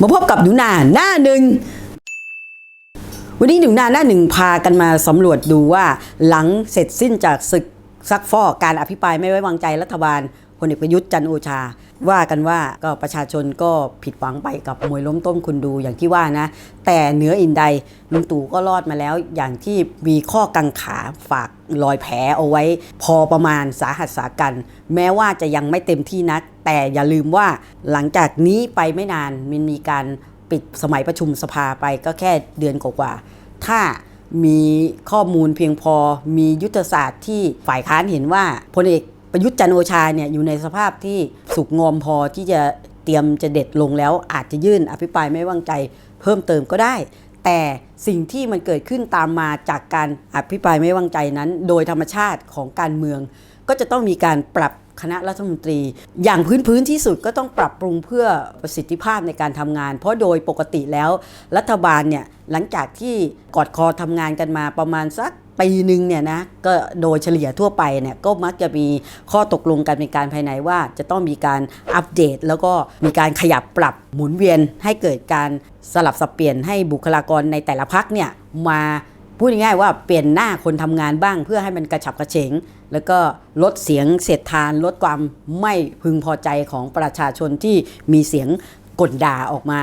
มาพบกับหนูนาหน้าหนึ่งวันนี้หนูนาหน้าหนึ่งพากันมาสำรวจดูว่าหลังเสร็จสิ้นจากศึกซักฟอกการอภิปรายไม่ไว้วางใจรัฐบาลพลเอกประยุทธ์จันโอชา ว่ากันว่าก็ประชาชนก็ผิดหวังไปกับมวยล้มต้มคุณดูอย่างที่ว่านะ แต่เหนืออินใดลุงตู่ก็รอดมาแล้ว อย่างที่มีข้อกังขาฝากรอยแผลเอาไว้ พอประมาณสาหัสสากัน แม้ว่าจะยังไม่เต็มที่นัก แต่อย่าลืมว่าหลังจากนี้ไปไม่นานมันมีการปิดสมัยประชุมสภาไปก็แค่เดือนกว่าๆถ้ามีข้อมูลเพียงพอมียุทธศาสตร์ที่ฝ่ายค้านเห็นว่าพลเอกประยุทธ์จันโอชาเนี่ยอยู่ในสภาพที่สุกงอมพอที่จะเตรียมจะเด็ดลงแล้วอาจจะยื่นอภิปรายไม่วางใจเพิ่มเติมก็ได้ แต่สิ่งที่มันเกิดขึ้นตามมาจากการอภิปรายไม่วางใจนั้น โดยธรรมชาติของการเมือง ก็จะต้องมีการปรับ คณะรัฐมนตรี อย่างพื้นพื้นที่สุดก็ต้องปรับปรุงเพื่อประสิทธิภาพในการทำงาน เพราะโดยปกติแล้ว รัฐบาลเนี่ยหลังจากที่กอดคอทำงานกันมาประมาณสักปีหนึ่งเนี่ยนะก็โดยเฉลี่ยทั่วไปเนี่ยก็มักจะมีข้อตกลงกันเป็นการภายในว่า จะต้องมีการอัปเดต แล้วก็มีการขยับปรับหมุนเวียนให้เกิดการสลับสับเปลี่ยนให้บุคลากรในแต่ละพักเนี่ยมา พูดง่ายๆว่าเปลี่ยนหน้าคนทำงานบ้าง เพื่อให้มันกระฉับกระเฉง แล้วก็ลดเสียงเสียดทาน ลดความไม่พึงพอใจของประชาชนที่มีเสียงกลด่าออกมา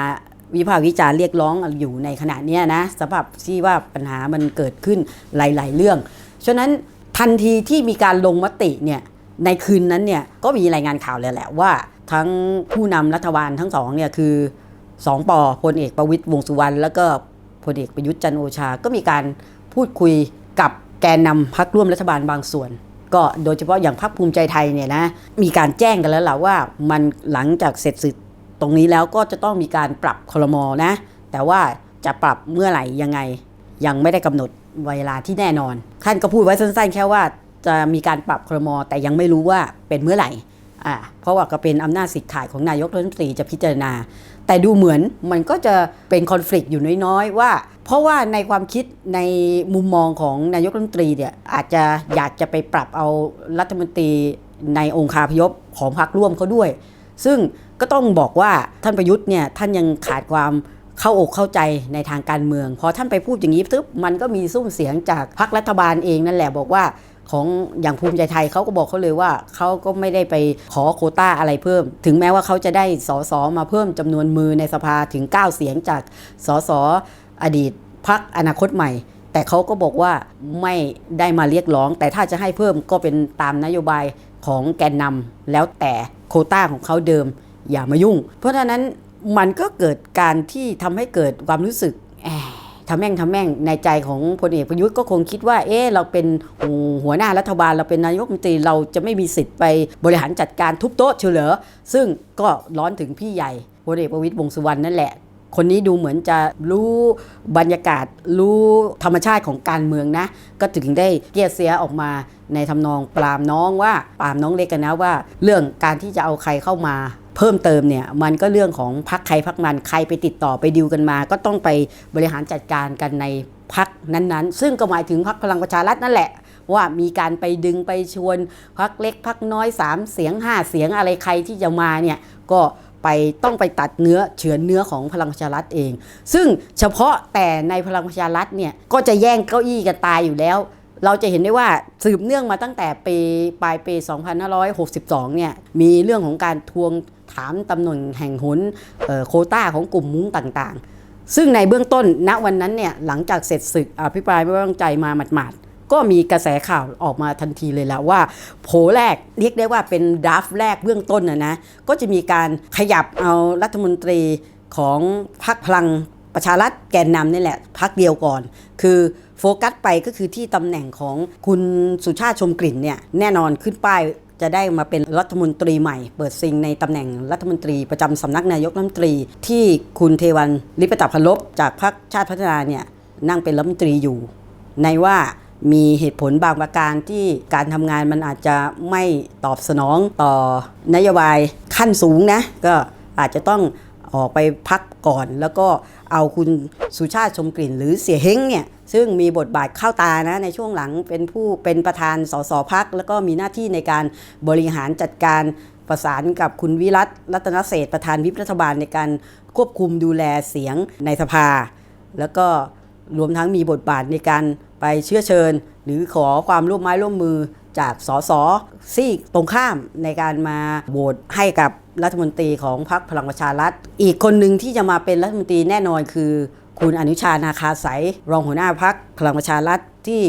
วิพากษ์วิจารณ์เรียกร้องอยู่ในขณะนี้นะสำหรับที่ว่าปัญหามันเกิดขึ้นหลาย ๆ เรื่อง ฉะนั้นทันทีที่มีการลงมติเนี่ยในคืนนั้นเนี่ยก็มีรายงานข่าวเลยแหละว่า ทั้งผู้นำรัฐบาลทั้งสองเนี่ยคือสองปอพลเอกประวิตยวงสุวรรณแล้วก็ พลเอกประยุทธ์จันโอชา ก็มีการพูดคุยกับแกนนำพักร่วมรัฐบาลบางส่วน ก็โดยเฉพาะอย่างพรรคภูมิใจไทยเนี่ยนะมีการแจ้งกันแล้วแหละว่ามันหลังจากเสร็จสึกตรงนี้แล้วก็จะต้องมีการปรับคลมอนะแต่ว่าจะปรับเมื่อไหร่ยังไง ยังไม่ได้กำหนดเวลาที่แน่นอนท่านก็พูดไว้สั้นๆ แค่ว่าจะมีการปรับคลมอแต่ยังไม่รู้ว่าเป็นเมื่อไหร่อ่าเพราะว่าก็เป็นอำนาจสิทธิ์ขายของนายกรัฐมนตรีจะพิจารณา แต่ดูเหมือนมันก็จะเป็นคอน FLICT อยู่น้อยๆ ว่า เพราะว่าในความคิดในมุมมองของนายกรัฐมนตรีเนี่ยอาจจะอยากจะไปปรับเอารัฐมนตรีในองค์คาพยพของพรรคร่วมเขาด้วย ซึ่งก็ต้องบอกว่าท่านประยุทธ์เนี่ยท่านยังขาดความเข้าอกเข้าใจในทางการเมือง พอท่านไปพูดอย่างนี้ปุ๊บมันก็มีซุ้มเสียงจากพรรครัฐบาลเองนั่นแหละบอกว่า ของอย่างภูมิใจไทยเขาก็บอกเขาเลยว่าเขาก็ไม่ได้ไปขอโคต้าอะไรเพิ่ม ถึงแม้ว่าเขาจะได้สสมาเพิ่มจำนวนมือในสภาถึง 9 เสียงจากสสอดีตพักอนาคตใหม่ แต่เขาก็บอกว่าไม่ได้มาเรียกร้อง แต่ถ้าจะให้เพิ่มก็เป็นตามนโยบายของแกนนำแล้วแต่โคต้าของเขาเดิมอย่ามายุ่ง เพราะฉะนั้นมันก็เกิดการที่ทำให้เกิดความรู้สึกแอะ ทำแม่งทำแม่งในใจของพลเอกประยุทธ์ก็คงคิดว่า เอ๊ะเราเป็นหัวหน้ารัฐบาลเราเป็นนายกรัฐมนตรีเราจะไม่มีสิทธิ์ไปบริหารจัดการทุบโต๊ะเฉลอซึ่งก็ร้อนถึงพี่ใหญ่พลเอกประวิตยวงสุวรรณนั่นแหละคนนี้ดูเหมือนจะรู้บรรยากาศรู้ธรรมชาติของการเมืองนะ ก็ถึงได้เกียเสียออกมาในทำนองปรามน้องว่าปรามน้องเล็กกันนะว่า เรื่องการที่จะเอาใครเข้ามา พิ่มเติมเนี่ยมันก็เรื่องของพักใครพักมันใครไปติดต่อไปดิวกันมา ก็ต้องไปบริหารจัดการกันในพักนั้นๆ ซึ่งก็หมายถึงพักพลังประชารัฐนั่นแหละ ว่ามีการไปดึงไปชวนพักเล็กพักน้อย 3 เสียง 5 เสียงอะไรใครที่จะมาเนี่ยก็ไปต้องไปตัดเนื้อเฉือนเนื้อของพลังประชารัฐเอง ซึ่งเฉพาะแต่ในพลังประชารัฐเนี่ยก็จะแย่งเก้าอี้กันตายอยู่แล้วเราจะเห็นได้ว่าสืบเนื่องมาตั้งแต่ปีปลายปี 2562 เนี่ย มีเรื่องของการทวง ถามตำแหน่งแห่งหนโคต้าของกลุ่มมุ้งต่างๆ ซึ่งในเบื้องต้นณวันนั้นเนี่ยหลังจากเสร็จศึกอภิปรายไม่ไว้วางใจมาหมาดๆก็มีกระแสข่าวออกมาทันทีเลยและว่า โผแรกเรียกได้ว่าเป็นดราฟต์แรกเบื้องต้นนะนะก็จะมีการขยับเอารัฐมนตรีของพรรคพลังประชารัฐแกนนำนี่แหละพักเดียวก่อน คือโฟกัสไปก็คือที่ตำแหน่งของคุณสุชาติชมกลิ่นเนี่ยแน่นอนขึ้นป้าย จะได้มาเป็นรัฐมนตรีใหม่ เปิดซิงในตำแหน่งรัฐมนตรีประจำสำนักนายกรัฐมนตรี ที่คุณเทวันลิปตะพลบจากพรรคชาติพัฒนาเนี่ยนั่งเป็นรัฐมนตรีอยู่ ในว่ามีเหตุผลบางประการที่การทำงานมันอาจจะไม่ตอบสนองต่อนโยบายขั้นสูงนะ ก็อาจจะต้องออกไปพัก ก่อน แล้วก็เอาคุณสุชาติชมกลิ่น หรือเสียเฮงเนี่ยซึ่งมีบทบาทเข้าตานะในช่วงหลังเป็นผู้เป็นประธานสสพัก แล้วก็มีหน้าที่ในการบริหารจัดการประสานกับคุณวิรัตรัตนเศษประธานวิปรัฐบาลในการควบคุมดูแลเสียงในสภา แล้วก็รวมทั้งมีบทบาทในการไปเชื้อเชิญ หรือขอความร่วมไม้ร่วมมือ จากสสซีกตรงข้ามในการมาโหวตให้กับรัฐมนตรีของพรรคพลังประชารัฐ อีกคนหนึ่งที่จะมาเป็นรัฐมนตรีแน่นอนคือ คุณอนุชานาคาสายรองหัวหน้าพักพลังประชารัฐที่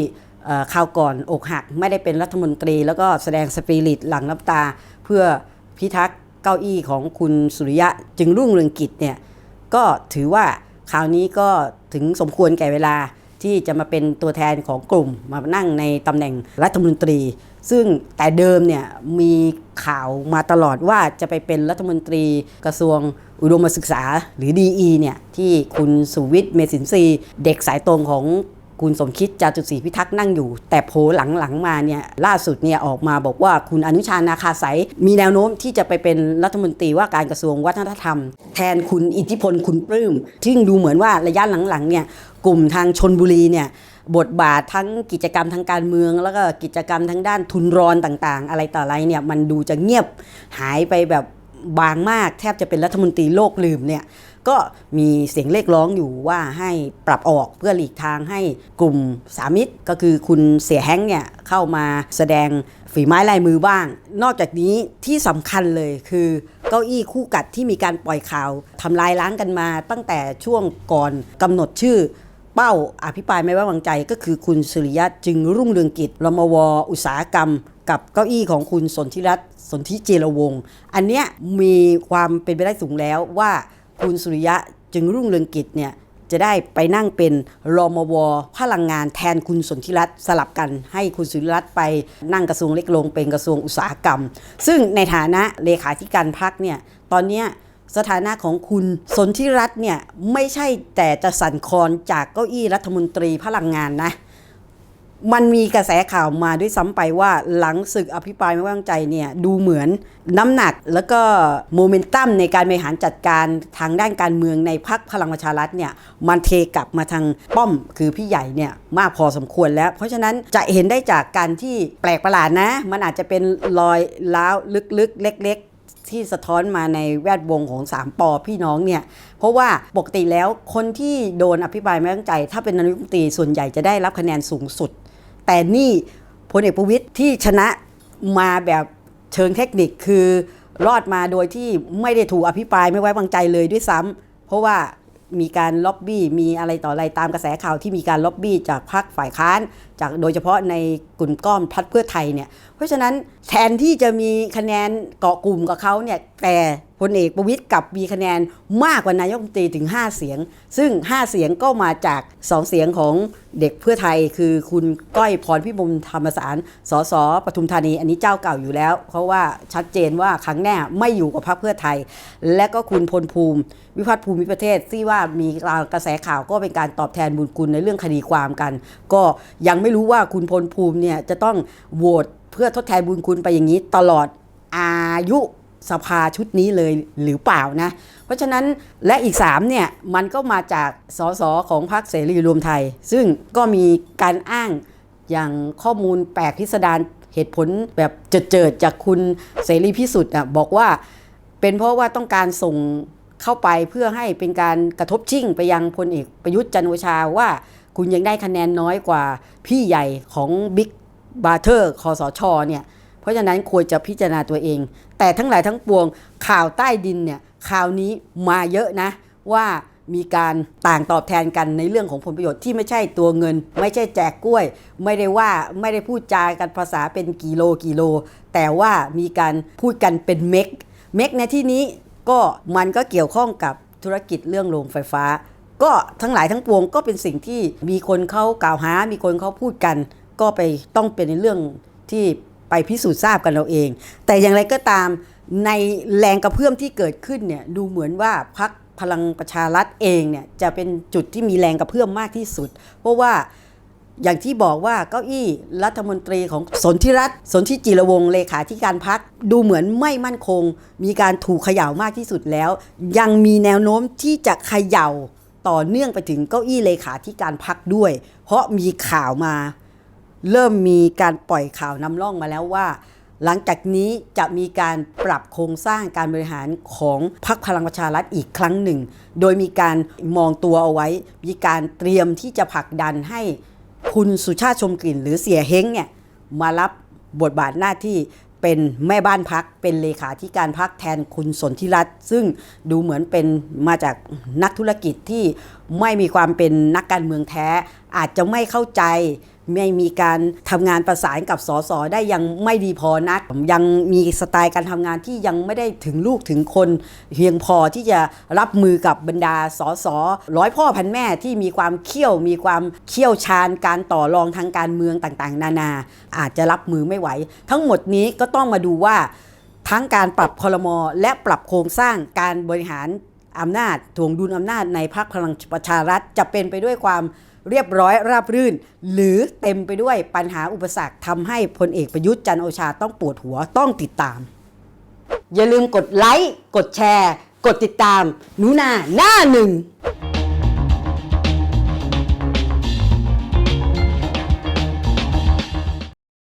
เอ่าวก่อนอกหักไม่ได้เป็นรัฐมนตรี แล้วก็แสดงสปิริตหลังน้ำตา เพื่อพิทักษ์เก้าอี้ของคุณสุริยะจึงรุ่งเรืองกิจเนี่ยก็ถือว่าคราวนี้ก็ถึงสมควรแก่เวลา ที่จะมาเป็นตัวแทนของกลุ่มมานั่งในตำแหน่งรัฐมนตรี ซึ่งแต่เดิมเนี่ยมีข่าวมาตลอดว่าจะไปเป็นรัฐมนตรีกระทรวงอุดมศึกษาหรือ DE เนี่ยที่คุณสุวิทย์เมสินทรีเด็กสายตรงของ คุณสมคิดจาตุศรีพิทักษ์นั่งอยู่ แต่โผหลังๆมาเนี่ยล่าสุดเนี่ยออกมาบอกว่าคุณอนุชานาคาสายมีแนวโน้มที่จะไปเป็นรัฐมนตรีว่าการกระทรวงวัฒนธรรม แทนคุณอิทธิพลคุณปลื้มซึ่งดูเหมือนว่าระยะหลังๆเนี่ยกลุ่มทางชนบุรีเนี่ยบทบาททั้งกิจกรรมทางการเมือง แล้วก็กิจกรรมทางด้านทุนรอนต่างๆ อะไรต่ออะไรเนี่ยมันดูจะเงียบหายไปแบบบางมาก แทบจะเป็นรัฐมนตรีโลกลืมเนี่ย ก็มีเสียงเรียกร้องอยู่ว่าให้ปรับออกเพื่อหลีกทางให้กลุ่มสามิตร ก็คือคุณเสียแฮงเนี่ยเข้ามาแสดงฝีไม้ลายมือบ้าง นอกจากนี้ที่สำคัญเลยคือเก้าอี้คู่กัดที่มีการปล่อยข่าวทำลายล้างกันมา ตั้งแต่ช่วงก่อนกำหนดชื่อเป้าอภิปรายไม่ไว้วางใจก็คือคุณสุริยะจึงรุ่งเรืองกิจรมวอุตสาหกรรม กับเก้าอี้ของคุณสนธิรัตน์สนธิเจรวง อันเนี้ยมีความเป็นไปได้สูงแล้วว่า คุณสุริยะจึงรุ่งเรืองกิจเนี่ยจะได้ไปนั่งเป็นรมวพลังงานแทนคุณสนธิรัตน์สลับกันให้คุณสุริรัตน์ไปนั่งกระทรวงเล็กลงเป็นกระทรวงอุตสาหกรรม ซึ่งในฐานะเลขาธิการพักเนี่ยตอนนี้สถานะของคุณสนธิรัตน์เนี่ยไม่ใช่แต่จะสั่นคลอนจากเก้าอี้รัฐมนตรีพลังงานนะ มันมีกระแสข่าวมาด้วยซ้ำไปว่าหลังศึกอภิปรายไม่ไว้วางใจเนี่ยดูเหมือนน้ำหนักแล้วก็โมเมนตัมในการบริหารจัดการทางด้านการเมืองในพักพลังประชารัฐเนี่ยมันเทกลับมาทางป้อมคือพี่ใหญ่เนี่ยมากพอสมควรแล้ว เพราะฉะนั้นจะเห็นได้จากการที่แปลกประหลาดนะ มันอาจจะเป็นรอยล้าวลึกๆ เล็ก ๆที่สะท้อนมาในแวดวงของ 3ปอพี่น้องเนี่ย เพราะว่าปกติแล้วคนที่โดนอภิปรายไม่ไว้งใจ ถ้าเป็นนายกรัฐมนตรีส่วนใหญ่จะได้รับคะแนนสูงสุด แต่นี่พลเอกประวิตยที่ชนะมาแบบเชิงเทคนิคคือรอดมาโดยที่ไม่ได้ถูกอภิปรายไม่ไว้วางใจเลยด้วยซ้ำเพราะว่ามีการล็อบบี้มีอะไรต่ออะไรตามกระแสข่าวที่มีการล็อบบี้จากพรรคฝ่ายค้าน จากโดยเฉพาะในกลุ่มก้อมพัดเพื่อไทยเนี่ยเพราะฉะนั้นแทนที่จะมีคะแนนเกาะกลุ่มกับเขาเนี่ย แต่พลเอกประวิตยกับมีคะแนนมากกว่านายกรัฐมนตรีถึง 5 เสียง ซึ่ง 5 เสียงก็มาจาก 2 เสียงของเด็กเพื่อไทย คือคุณก้อยพรพิบูลธรรมสารสสปทุมธานี อันนี้เจ้าเก่าอยู่แล้ว เพราะว่าชัดเจนว่าครั้งแน่ไม่อยู่กับพรรคเพื่อไทย และก็คุณพลภูมิ วิพัฒน์ภูมิประเทศที่ว่ามีกระแสข่าวก็เป็นการตอบแทนบุญคุณในเรื่องคดีความกัน ก็ยังไม่รู้ว่าคุณพลภูมิเนี่ยจะต้องโหวตเพื่อทดแทนบุญคุณไปอย่างนี้ตลอดอายุ สภาชุดนี้เลยหรือเปล่านะ เพราะฉะนั้นและอีก3เนี่ยมันก็มาจากสสของพรรคเสรีรวมไทย ซึ่งก็มีการอ้างอย่างข้อมูลแปลกพิสดารเหตุผลแบบเจิดๆจากคุณเสรีพิสุทธิ์อะบอกว่า เป็นเพราะว่าต้องการส่งเข้าไปเพื่อให้เป็นการกระทบชิ่งไปยังพลเอกประยุทธ์จันทร์โอชาว่าคุณยังได้คะแนนน้อยกว่าพี่ใหญ่ของบิ๊กบาเทอร์คอสชเนี่ย เพราะฉะนั้นควรจะพิจารณาตัวเอง แต่ทั้งหลายทั้งปวงข่าวใต้ดินเนี่ยข่าวนี้มาเยอะนะว่ามีการต่างตอบแทนกันในเรื่องของผลประโยชน์ที่ไม่ใช่ตัวเงิน ไม่ใช่แจกกล้วย ไม่ได้ว่าไม่ได้พูดจากันภาษาเป็นกิโลกิโล แต่ว่ามีการพูดกันเป็นเมกเมกในที่นี้ก็มันก็เกี่ยวข้องกับธุรกิจเรื่องโรงไฟฟ้า ก็ทั้งหลายทั้งปวงก็เป็นสิ่งที่มีคนเขากล่าวหา มีคนเขาพูดกัน ก็ไปต้องเป็นในเรื่องที่ ไปพิสูจน์ทราบกันเราเอง แต่อย่างไรก็ตามในแรงกระเพื่อมที่เกิดขึ้นเนี่ยดูเหมือนว่าพักพลังประชารัฐเองเนี่ยจะเป็นจุดที่มีแรงกระเพื่อมมากที่สุด เพราะว่าอย่างที่บอกว่าเก้าอี้รัฐมนตรีของสนธิรัตน์สนธิจิรวงเลขาธิการพักดูเหมือนไม่มั่นคง มีการถูกเขย่ามากที่สุดแล้ว ยังมีแนวโน้มที่จะเขย่าต่อเนื่องไปถึงเก้าอี้เลขาธิการพักด้วย เพราะมีข่าวมา เริ่มมีการปล่อยข่าวนำร่องมาแล้วว่า หลังจากนี้จะมีการปรับโครงสร้างการบริหารของพรรคพลังประชารัฐอีกครั้งหนึ่ง โดยมีการมองตัวเอาไว้ มีการเตรียมที่จะผลักดันให้คุณสุชาติชมกลิ่น หรือเสียเฮ้งเนี่ยมารับบทบาทหน้าที่เป็นแม่บ้านพักเป็นเลขาธิการพักแทนคุณสนธิรัตน์ซึ่งดูเหมือนเป็นมาจากนักธุรกิจที่ไม่มีความเป็นนักการเมืองแท้ อาจจะไม่เข้าใจ ไม่มีการทำงานประสานกับสสได้ยังไม่ดีพอนัก ยังมีสไตล์การทำงานที่ยังไม่ได้ถึงลูกถึงคนเพียงพอที่จะรับมือกับบรรดาสสร้อยพ่อพันแม่ที่มีความเขี้ยว มีความเขี้ยวชาญการต่อรองทางการเมืองต่างๆ นานา อาจจะรับมือไม่ไหว ทั้งหมดนี้ก็ต้องมาดูว่าทั้งการปรับคลมอและปรับโครงสร้างการบริหาร อำนาจถ่วงดุลอำนาจในพรรคพลังประชารัฐจะเป็นไปด้วยความเรียบร้อยราบรื่น หรือเต็มไปด้วยปัญหาอุปสรรคทำให้พลเอกประยุทธ์จันโอชาต้องปวดหัวต้องติดตาม อย่าลืมกดไลค์ กดแชร์ กดติดตามหนูนาหน้าหนึ่ง